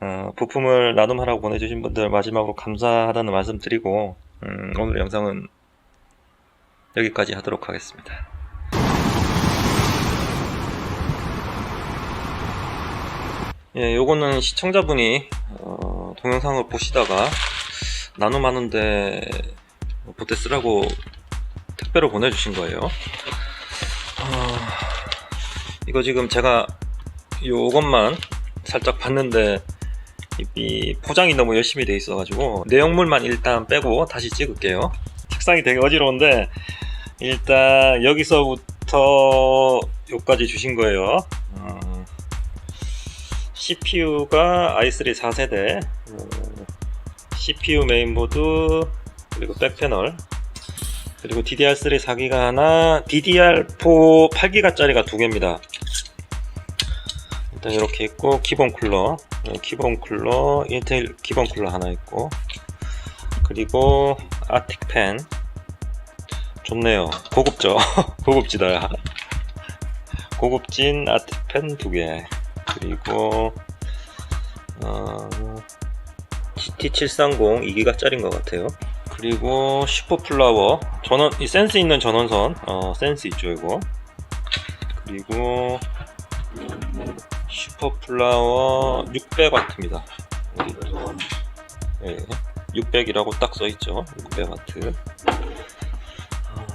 어, 부품을 나눔하라고 보내주신 분들 마지막으로 감사하다는 말씀 드리고 음, 오늘 영상은 여기까지 하도록 하겠습니다. 예, 요거는 시청자분이 어, 동영상을 보시다가 나눔하는데 보태 쓰라고 택배로 보내주신 거예요. 어, 이거 지금 제가 요것만 살짝 봤는데 이- 이 포장이 너무 열심히 돼 있어가지고 내용물만 일단 빼고 다시 찍을게요. 책상이 되게 어지러운데 일단 여기서부터 여기까지 주신 거예요. 어, CPU가 i3 4세대, CPU 메인보드, 그리고 백패널, 그리고 DDR3 4기가 하나, DDR4 8기가짜리가 두 개입니다. 일단 이렇게 있고 기본 쿨러, 네, 기본 쿨러, 인텔 기본 쿨러 하나 있고, 그리고 아틱 펜, 좋네요. 고급죠. 고급지다. 고급진 아틱 펜두 개. 그리고 어, GT730 2기가짜리인 것 같아요. 그리고 슈퍼 플라워 전원 이 센스 있는 전원선 어, 센스 있죠 이거. 그리고 슈퍼플라워 600W입니다. 예, 600이라고 딱 써있죠. 600W. 어,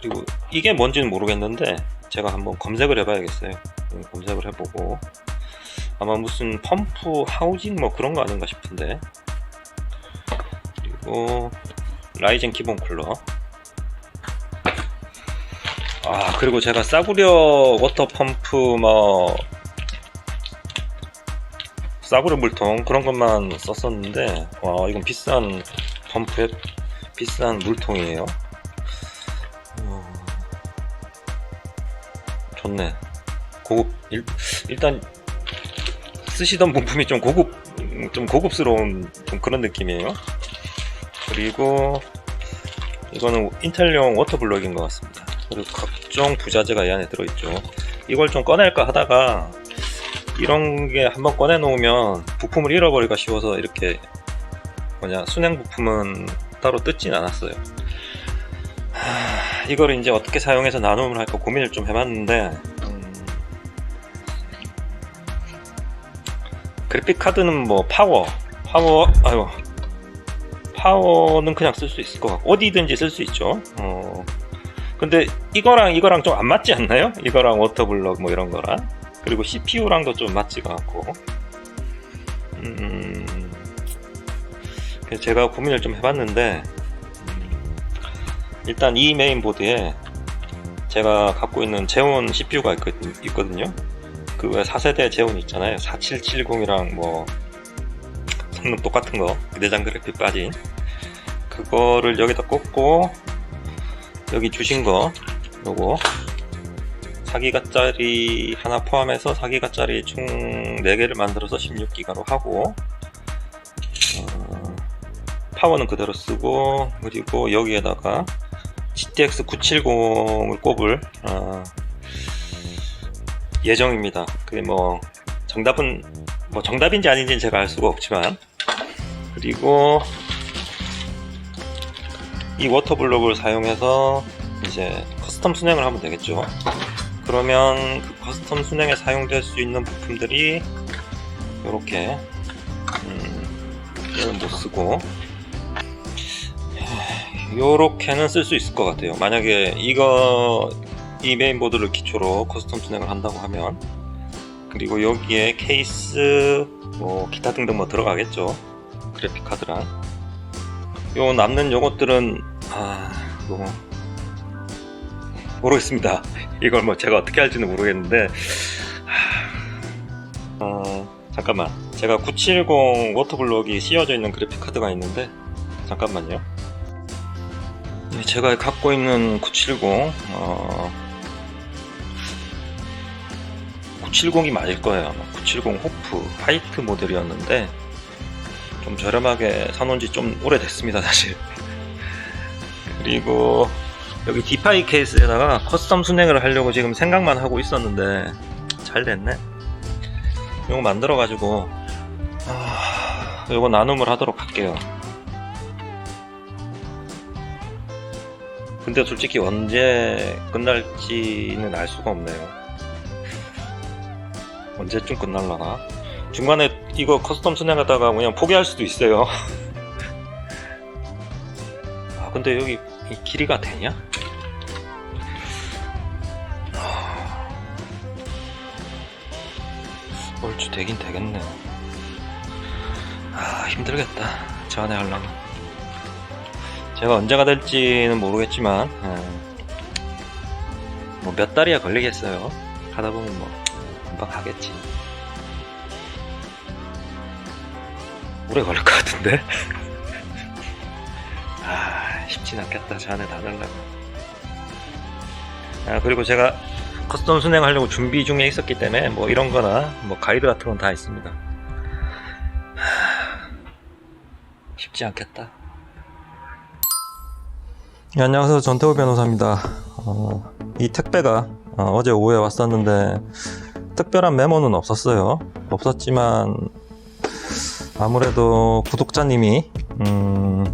그리고 이게 뭔지는 모르겠는데 제가 한번 검색을 해봐야겠어요. 음, 검색을 해보고 아마 무슨 펌프 하우징 뭐 그런 거 아닌가 싶은데 그리고 라이젠 기본 쿨러 아 그리고 제가 싸구려 워터 펌프 뭐 싸구려 물통 그런 것만 썼었는데 와 이건 비싼 펌프에 비싼 물통이에요 어, 좋네 고급 일, 일단 쓰시던 부품이 좀 고급 좀 고급스러운 좀 그런 느낌이에요. 그리고 이거는 인텔용 워터블럭인 것 같습니다. 그리고 각종 부자재가 이 안에 들어있죠. 이걸 좀 꺼낼까 하다가 이런 게 한번 꺼내 놓으면 부품을 잃어버리기가 쉬워서 이렇게 뭐냐 순행 부품은 따로 뜯진 않았어요. 하, 이거를 이제 어떻게 사용해서 나눔을 할까 고민을 좀 해봤는데 음, 그래픽 카드는 뭐 파워, 파워, 아유, 파워는 그냥 쓸 수 있을 것 같고 어디든지 쓸 수 있죠. 어, 근데 이거랑 이거랑 좀 안 맞지 않나요? 이거랑 워터블럭 뭐 이런 거랑 그리고 CPU랑도 좀 맞지가 않고. 음, 제가 고민을 좀 해봤는데 음, 일단 이 메인보드에 제가 갖고 있는 제온 CPU가 있거든요. 그 왜 4세대 제온 있잖아요. 4770이랑 뭐 성능 똑같은 거 내장 그래픽 빠진 그거를 여기다 꽂고 여기 주신 거 요거 4기가짜리 하나 포함해서 4기가짜리 총 4개를 만들어서 16기가로 하고 어, 파워는 그대로 쓰고 그리고 여기에다가 GTX 970을 꼽을 어, 예정입니다. 그게 뭐 정답은 뭐 정답인지 아닌지는 제가 알 수가 없지만 그리고 이 워터블럭을 사용해서 이제 커스텀 순행을 하면 되겠죠. 그러면 그 커스텀 순행에 사용될 수 있는 부품들이 이렇게 음, 얘는 못 쓰고 요렇게는 쓸 수 있을 것 같아요. 만약에 이거 이 메인보드를 기초로 커스텀 순행을 한다고 하면 그리고 여기에 케이스 뭐 기타 등등 뭐 들어가겠죠 그래픽 카드랑 요 남는 요것들은 아 이거 모르겠습니다 이걸 뭐 제가 어떻게 할지는 모르겠는데 하... 어, 잠깐만 제가 970 워터블럭이 씌워져 있는 그래픽 카드가 있는데 잠깐만요 네, 제가 갖고 있는 970 어, 970이 맞을 거예요. 아마. 970 호프 화이트 모델이었는데 좀 저렴하게 사놓은 지 좀 오래됐습니다, 사실. 그리고 여기 디파이 케이스에다가 커스텀 순행을 하려고 지금 생각만 하고 있었는데 잘 됐네. 요거 만들어 가지고 아, 요거 나눔을 하도록 할게요. 근데 솔직히 언제 끝날지는 알 수가 없네요. 언제쯤 끝날라나? 중간에 이거 커스텀 순행하다가 그냥 포기할 수도 있어요. 아, 근데 여기 이 길이가 되냐? 얼추 되긴 되겠네. 아, 힘들겠다. 저 안에 하려면. 제가 언제가 될지는 모르겠지만, 뭐 몇 달이야 걸리겠어요. 하다 보면 뭐, 금방 하겠지. 오래 걸릴 것 같은데? 아, 쉽진 않겠다. 저 안에 다 달라고. 아, 그리고 제가 커스텀 순행하려고 준비 중에 있었기 때문에 뭐 이런 거나 뭐 가이드 같은 건 다 있습니다. 하, 쉽지 않겠다. 네, 안녕하세요. 전태호 변호사입니다. 어, 이 택배가 어, 제 오후에 왔었는데 특별한 메모는 없었어요. 없었지만 아무래도 구독자님이 음,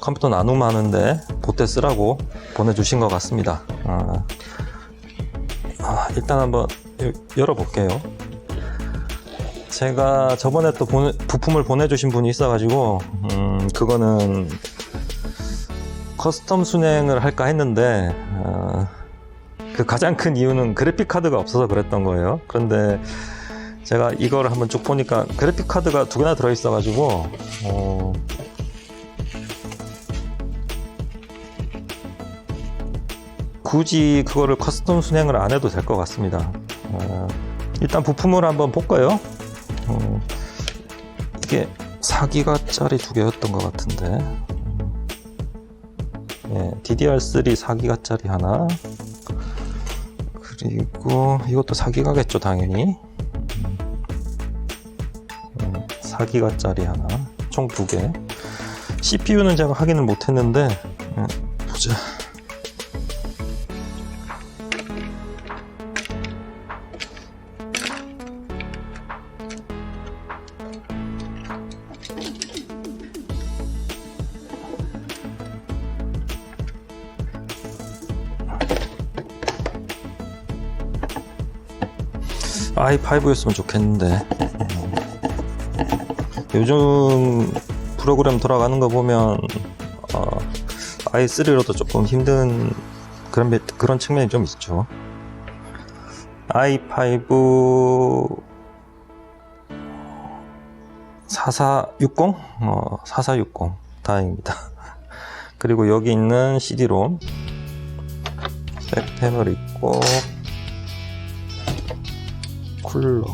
컴퓨터 나눔하는데 보태 쓰라고 보내주신 것 같습니다. 아, 아, 일단 한번 여- 열어볼게요. 제가 저번에 또 보내- 부품을 보내주신 분이 있어가지고, 음, 그거는 커스텀 순행을 할까 했는데, 어, 그 가장 큰 이유는 그래픽 카드가 없어서 그랬던 거예요. 그런데 제가 이걸 한번 쭉 보니까 그래픽 카드가 두 개나 들어있어 가지고, 어, 굳이 그거를 커스텀 순행을 안 해도 될 것 같습니다. 어, 일단 부품을 한번 볼까요? 어, 이게 4기가짜리 두 개였던 것 같은데. 예, DDR3 4기가짜리 하나. 그리고 이것도 4기가겠죠, 당연히. 4기가짜리 하나. 총 두 개. CPU는 제가 확인을 못했는데, 예, 보자. i5였으면 좋겠는데 음. 요즘 프로그램 돌아가는 거 보면 어, i3로도 조금 힘든 그런 매- 그런 측면이 좀 있죠. i5 4460 어, 4460 다행입니다. 그리고 여기 있는 CD-롬 백 패널 있고 쿨러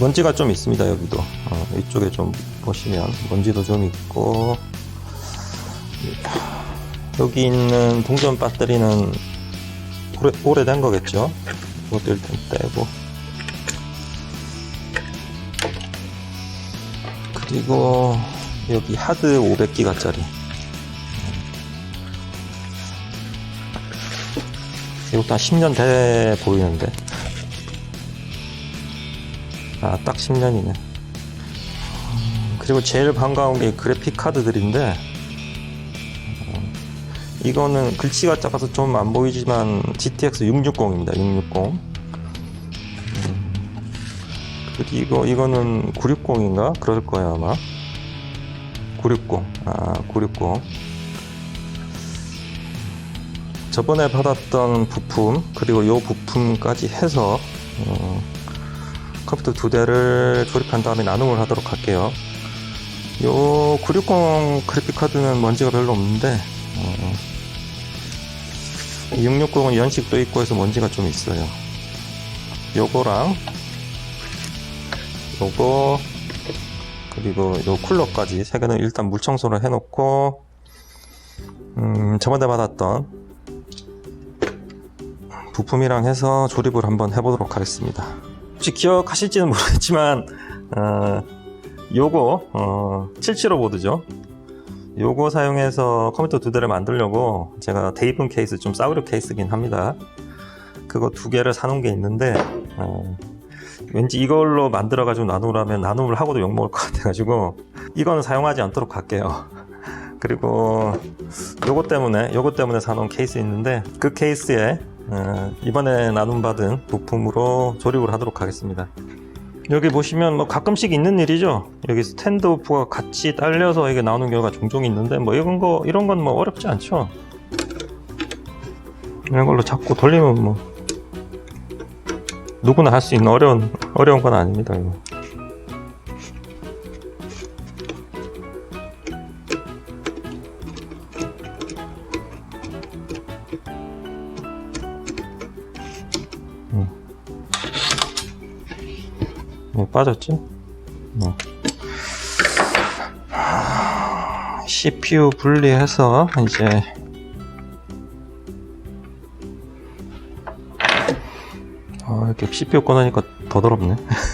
먼지가 좀 있습니다 여기도. 어, 이쪽에 좀 보시면 먼지도 좀 있고. 여기 있는 동전 배터리는 오래, 오래된 거겠죠? 이것도 일단 떼고. 그리고 여기 하드 500기가짜리. 이것도 한 10년 돼 보이는데. 아, 딱 10년이네. 그리고 제일 반가운 게 그래픽 카드들인데, 어, 이거는 글씨가 작아서 좀 안 보이지만, GTX 660입니다. 660. 음, 그리고 이거는 960인가? 그럴 거예요, 아마. 960. 아, 960. 저번에 받았던 부품 그리고 이 부품까지 해서 어, 컴퓨터 두 대를 조립한 다음에 나눔을 하도록 할게요. 요 960 그래픽 카드는 먼지가 별로 없는데 어, 660은 연식도 있고 해서 먼지가 좀 있어요. 요거랑 요거 그리고 요 쿨러까지 세 개는 일단 물 청소를 해놓고 음, 저번에 받았던 부품이랑 해서 조립을 한번 해보도록 하겠습니다. 혹시 기억하실지는 모르겠지만, 어, 요거, 어, 775 보드죠. 요거 사용해서 컴퓨터 두 대를 만들려고 제가 데이븐 케이스 좀 싸구려 케이스긴 합니다. 그거 두 개를 사놓은 게 있는데 어, 왠지 이걸로 만들어 가지고 나눔을 하면 나눔을 하고도 욕먹을 것 같아 가지고 이거는 사용하지 않도록 할게요. 그리고 요거 때문에 요거 때문에 사놓은 케이스 있는데 그 케이스에 어, 이번에 나눔받은 부품으로 조립을 하도록 하겠습니다. 여기 보시면 뭐 가끔씩 있는 일이죠. 여기 스탠드 오프가 같이 딸려서 이게 나오는 경우가 종종 있는데 뭐 이런 거 이런 건 뭐 어렵지 않죠. 이런 걸로 자꾸 돌리면 뭐 누구나 할 수 있는 어려운 어려운 건 아닙니다. 이거. 빠졌지? 네. 하, CPU 분리해서 이제 아, 이렇게 CPU 꺼내니까 더 더럽네.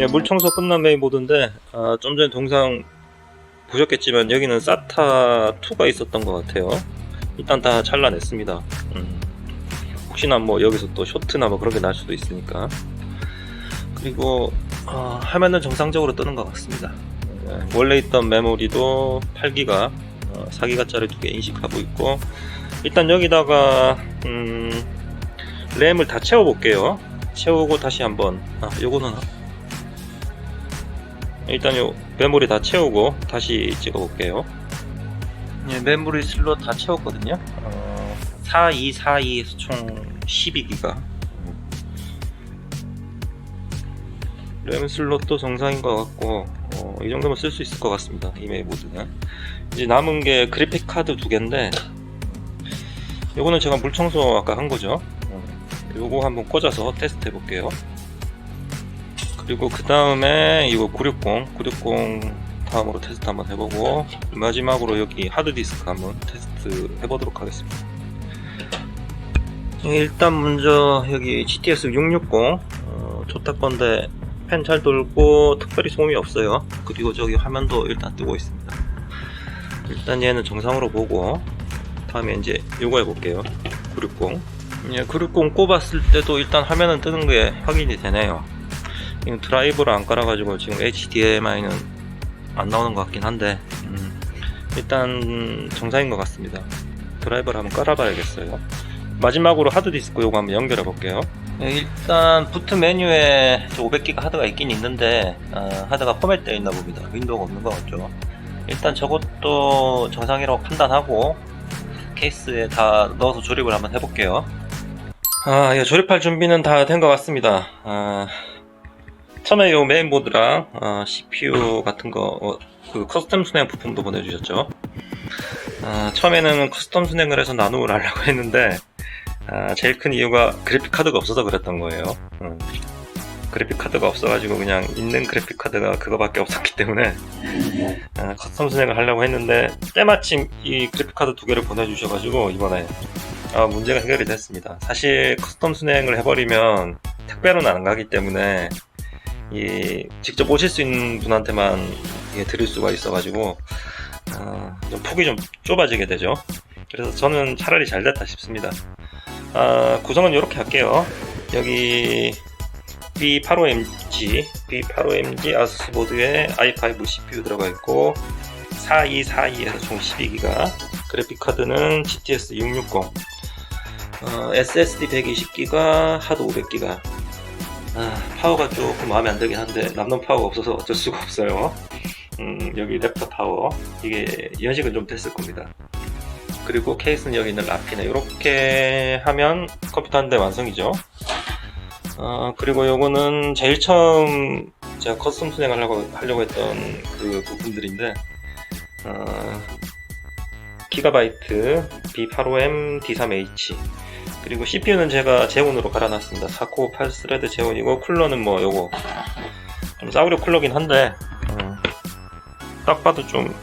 예, 물 청소 끝난 메인보드인데 아, 좀 전에 동상 보셨겠지만 여기는 사타 2가 있었던 것 같아요. 일단 다 잘라냈습니다. 음. 혹시나 뭐 여기서 또 쇼트나 뭐 그런 게 날 수도 있으니까. 그리고 어, 화면은 정상적으로 뜨는 것 같습니다. 예, 원래 있던 메모리도 8기가, 어, 4기가짜리 두 개 인식하고 있고 일단 여기다가 음, 램을 다 채워볼게요. 채우고 다시 한번 아 요거는 일단 요 메모리 다 채우고 다시 찍어 볼게요. 예, 메모리 슬롯 다 채웠거든요. 어, 4242에서 총 12기가. 램 슬롯도 정상인 것 같고 어, 이 정도면 쓸 수 있을 것 같습니다. 이 메이보드는 이제 남은 게 그래픽 카드 두 개인데 요거는 제가 물 청소 아까 한 거죠. 어, 요거 한번 꽂아서 테스트 해 볼게요. 그리고 그 다음에 이거 960, 960 다음으로 테스트 한번 해보고 마지막으로 여기 하드디스크 한번 테스트 해보도록 하겠습니다. 일단 먼저 여기 GTS 660 어, 좋다 건데 펜 잘 돌고 특별히 소음이 없어요. 그리고 저기 화면도 일단 뜨고 있습니다. 일단 얘는 정상으로 보고 다음에 이제 요거 해볼게요. 960. 예, 960 꼽았을 때도 일단 화면은 뜨는 게 확인이 되네요. 이거 드라이버를 안 깔아가지고 지금 HDMI는 안 나오는 것 같긴 한데 음, 일단 정상인 것 같습니다. 드라이버를 한번 깔아봐야겠어요. 마지막으로 하드디스크 요거 한번 연결해 볼게요. 네, 일단 부트 메뉴에 500기가 하드가 있긴 있는데 어, 하드가 포맷되어 있나 봅니다. 윈도우가 없는 것 같죠. 일단 저것도 정상이라고 판단하고 케이스에 다 넣어서 조립을 한번 해볼게요. 아, 예, 조립할 준비는 다 된 것 같습니다. 아, 처음에 요 메인보드랑 어, CPU 같은 거, 어, 그 커스텀 순행 부품도 보내주셨죠. 아, 처음에는 커스텀 순행을 해서 나눔을 하려고 했는데 아, 제일 큰 이유가 그래픽 카드가 없어서 그랬던 거예요. 음. 그래픽 카드가 없어가지고 그냥 있는 그래픽 카드가 그거밖에 없었기 때문에 아, 커스텀 순행을 하려고 했는데 때마침 이 그래픽 카드 두 개를 보내주셔가지고 이번에 아, 문제가 해결이 됐습니다. 사실 커스텀 순행을 해버리면 택배로는 안 가기 때문에 이 직접 오실 수 있는 분한테만 이게 드릴 수가 있어가지고 아, 좀 폭이 좀 좁아지게 되죠. 그래서 저는 차라리 잘 됐다 싶습니다. 아, 구성은 이렇게 할게요. 여기 B85MG, B85MG 아수스 보드에 i5 CPU 들어가 있고 4242에서 총 12기가 그래픽 카드는 GTS 660 어, SSD 120기가 하드 500기가 아, 파워가 조금 마음에 안 들긴 한데 남는 파워가 없어서 어쩔 수가 없어요. 음, 여기 랩터 파워 이게 연식은 좀 됐을 겁니다. 그리고 케이스는 여기 있는 라피네 이렇게 하면 컴퓨터 한 대 완성이죠. 어, 그리고 요거는 제일 처음 제가 커스텀 순행하려고 하려고 했던 그 부분들인데 어, 기가바이트 B85M D3H 그리고 CPU는 제가 제온으로 갈아놨습니다. 4코어 8스레드 제온이고 쿨러는 뭐 요거 좀 싸구려 쿨러긴 한데 어, 딱 봐도 좀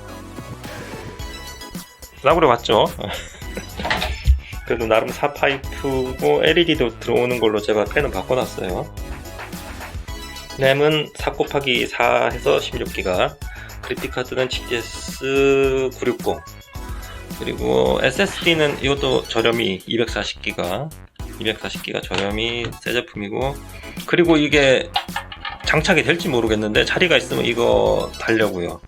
싸구려 같죠? 그래도 나름 4파이프고 LED도 들어오는 걸로 제가 펜은 바꿔놨어요. 램은 4 곱하기 4 해서 16기가 그래픽카드는 GTS 960 그리고 SSD는 이것도 저렴이 240기가 240기가 저렴이 새 제품이고 그리고 이게 장착이 될지 모르겠는데 자리가 있으면 이거 달려고요.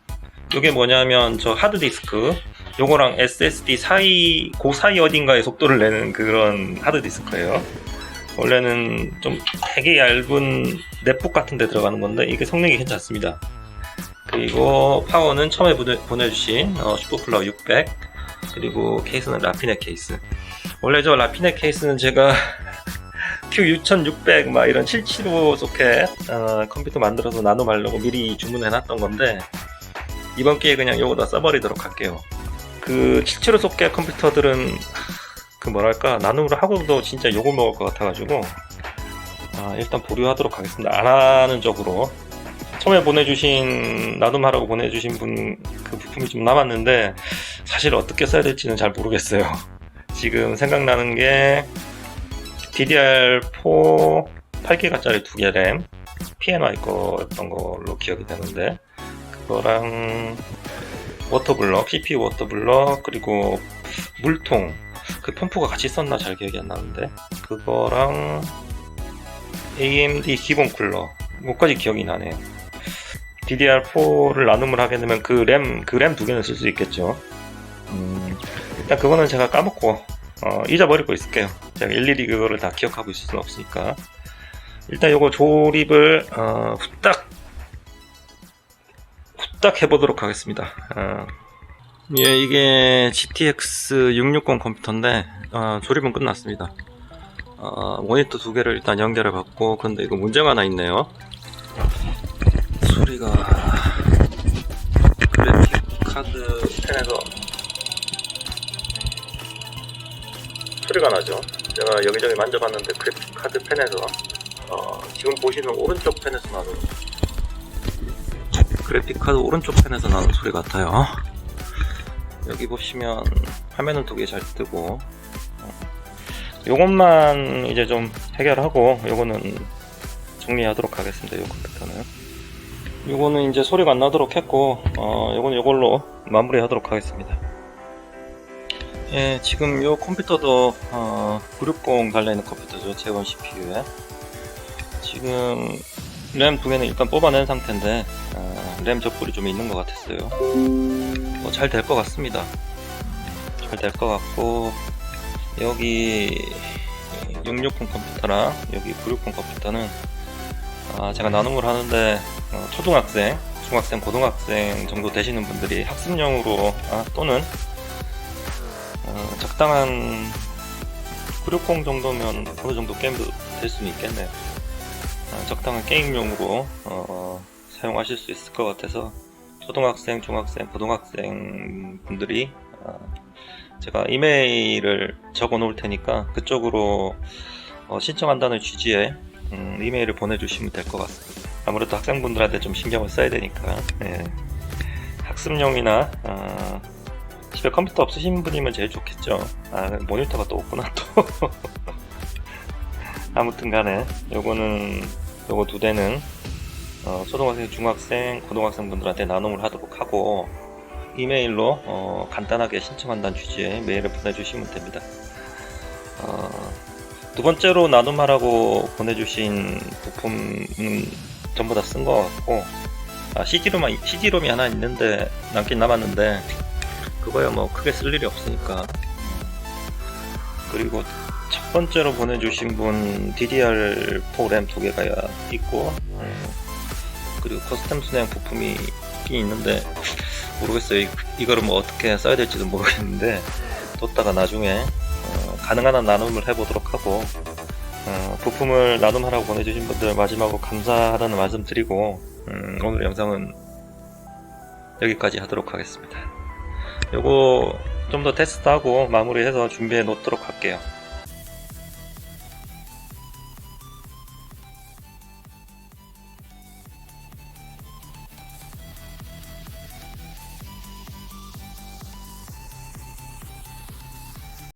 이게 뭐냐면 저 하드디스크 요거랑 SSD 사이 그 사이 어딘가에 속도를 내는 그런 하드디스크예요. 원래는 좀 되게 얇은 넷북 같은 데 들어가는 건데 이게 성능이 괜찮습니다. 그리고 파워는 처음에 보내, 주신 어, 슈퍼플라워 600 그리고 케이스는 라피넷 케이스. 원래 저 라피넷 케이스는 제가 Q6600 막 이런 775 소켓 어, 컴퓨터 만들어서 나눔하려고 미리 주문해 놨던 건데 이번 기회에 그냥 요거 다 써버리도록 할게요. 그 775 소켓 컴퓨터들은 그 뭐랄까 나눔을 하고도 진짜 욕을 먹을 것 같아가지고 아, 일단 보류하도록 하겠습니다. 안 하는 쪽으로 처음에 보내주신 나눔하라고 보내주신 분 그 부품이 좀 남았는데 사실 어떻게 써야 될지는 잘 모르겠어요. 지금 생각나는 게 DDR4 8기가짜리 두개 램, P&Y 거였던 걸로 기억이 되는데 그거랑 워터블럭, CPU 워터블럭 그리고 물통 그 펌프가 같이 있었나 잘 기억이 안 나는데 그거랑 AMD 기본 쿨러 뭐까지 기억이 나네요. DDR4를 나눔을 하게 되면 그 램 그 램 두 개는 쓸 수 있겠죠. 음, 일단 그거는 제가 까먹고 어, 잊어버리고 있을게요. 제가 일일이 그거를 다 기억하고 있을 수는 없으니까. 일단 요거 조립을 어, 후딱 후딱 해보도록 하겠습니다. 어, 예, 이게 GTX 660 컴퓨터인데 어, 조립은 끝났습니다. 어, 모니터 두 개를 일단 연결해 봤고 근데 이거 문제가 하나 있네요. 소리가 그래픽 카드 펜에서 소리가 나죠. 제가 여기저기 만져봤는데 그래픽 카드 펜에서 어, 지금 보시는 오른쪽 펜에서 나는 그래픽 카드 오른쪽 펜에서 나는 소리 같아요. 여기 보시면 화면은 두 개 잘 뜨고 어, 요것만 이제 좀 해결하고 요거는 정리하도록 하겠습니다. 요 컴퓨터는 요거는 이제 소리가 안 나도록 했고 어 요거는 요걸로 마무리하도록 하겠습니다. 예, 지금 요 컴퓨터도 어, 960 달려있는 컴퓨터죠. 제원 CPU에. 지금 램 두 개는 일단 뽑아낸 상태인데 어, 램 적불이 좀 있는 것 같았어요. 뭐 잘 될 것 같습니다. 잘 될 것 같고 여기 660 컴퓨터랑 여기 960 컴퓨터는 아, 제가 나눔을 하는데 어, 초등학생, 중학생, 고등학생 정도 되시는 분들이 학습용으로 아, 또는 어, 적당한 960 정도면 어느 정도 게임도 될 수는 있겠네요. 아, 적당한 게임용으로 어, 사용하실 수 있을 것 같아서 초등학생, 중학생, 고등학생 분들이 어, 제가 이메일을 적어 놓을 테니까 그쪽으로 어, 신청한다는 취지의 음, 이메일을 보내주시면 될 것 같습니다. 아무래도 학생분들한테 좀 신경을 써야 되니까 예. 학습용이나 어, 집에 컴퓨터 없으신 분이면 제일 좋겠죠. 아 모니터가 또 없구나 또. 아무튼 간에 요거는 요거 두 대는 어, 초등학생, 중학생, 고등학생 분들한테 나눔을 하도록 하고 이메일로 어, 간단하게 신청한다는 취지의 메일을 보내주시면 됩니다. 어, 두 번째로 나눔하라고 보내주신 부품은 전부 다 쓴 것 같고 아, CD로만 CD롬이 하나 있는데 남긴 남았는데 그거야 뭐 크게 쓸 일이 없으니까 그리고 첫 번째로 보내주신 분 DDR4 램두 개가 있고 음, 그리고 커스텀 순행 부품이 있긴 있는데 모르겠어요 이, 이거를 뭐 어떻게 써야 될지도 모르겠는데 뒀다가 나중에 어, 가능한 한 나눔을 해보도록 하고 어, 부품을 나눔하라고 보내주신 분들 마지막으로 감사하다는 말씀 드리고 음, 오늘 영상은 여기까지 하도록 하겠습니다. 요거 좀 더 테스트하고 마무리해서 준비해 놓도록 할게요.